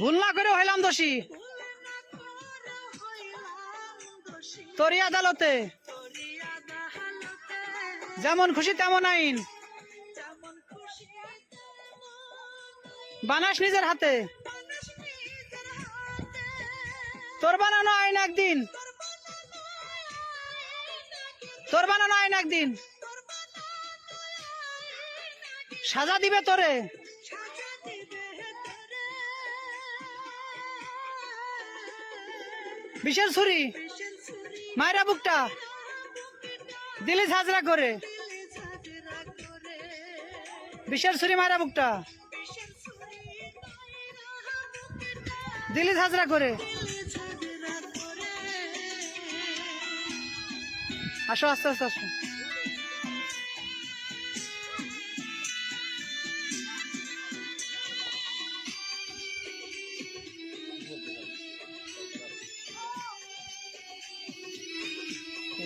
ভুল না করে হইলাম দোষী। তোরই আদালতে। যেমন খুশি তেমন আইন। বানাস নিজের হাতে। তোর বানানো আইন একদিন। তোর বানানো আইন একদিন। সাজা দিবে তোরে। বিশেষ ছুরি। মায়েরা বুকটা। দিলি ঝাঁঝরা করে। বিশাল ছুরি মায়েরা বুকটা। দিলি ঝাঁঝরা করে। আসো আস্তে আস্তে আসো।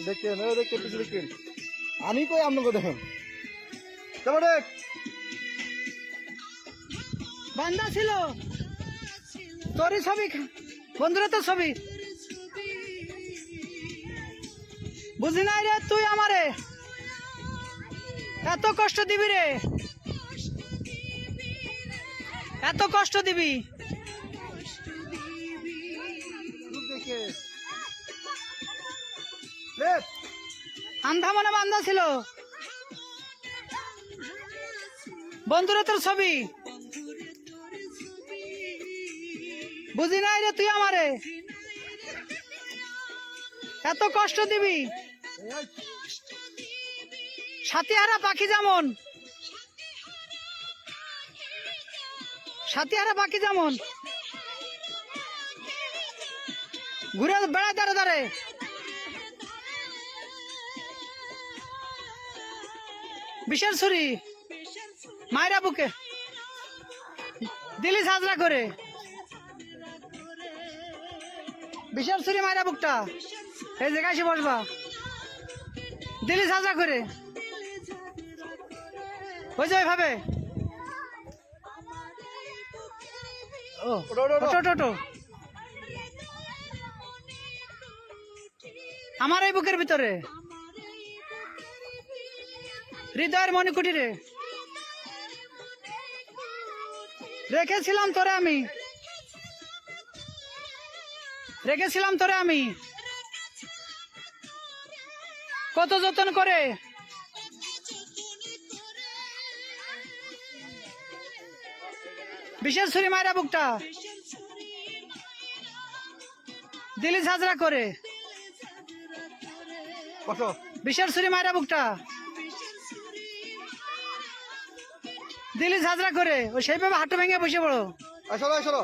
দেখেন ও দেখেন পিছু দেখেন। আমি কই আপনাকে দেখেন? দেখ। বান্দা ছিল। তোরই ছবি বন্ধুরা তো ছবি। বুঝি নাই রে তুই আমারে? এত কষ্ট দিবি রে? এত কষ্ট দিবি? আন্ধা মনে বান্ধা ছিল? বন্ধুরা তোর ছবি। বুঝি নাই রে তুই আমারে? এত কষ্ট দিবি? সাথীহারা পাখি যেমন। সাথীহারা পাখি যেমন। ঘুরে বেড়ায় দাঁড়ে দাঁড়ে বিশাল ছুরি। মায়েরা বুকে। দিলি সাজরা করে। বিশাল ছুরি মায়েরা বুকটা। এই জায়গায় এসে বসবা। দিলি সাজরা করে। ওই যে ওইভাবে। ও ওঠো। আমার এই বুকের ভিতরে। হৃদয়ের মণিকুটিরে রেখেছিলাম তোরে আমি। রেখেছিলাম তোরে আমি। কত যতন করে। বিশেষ ছুরি মায়েরা বুকটা। দিলি ঝাঁঝরা করে। বিশাল ছুরি মায়েরা বুকটা। দিলি ঝাঁঝরা করে ও সেইভাবে হাঁটু ভেঙে বসে পড়ো। আসলো আসলো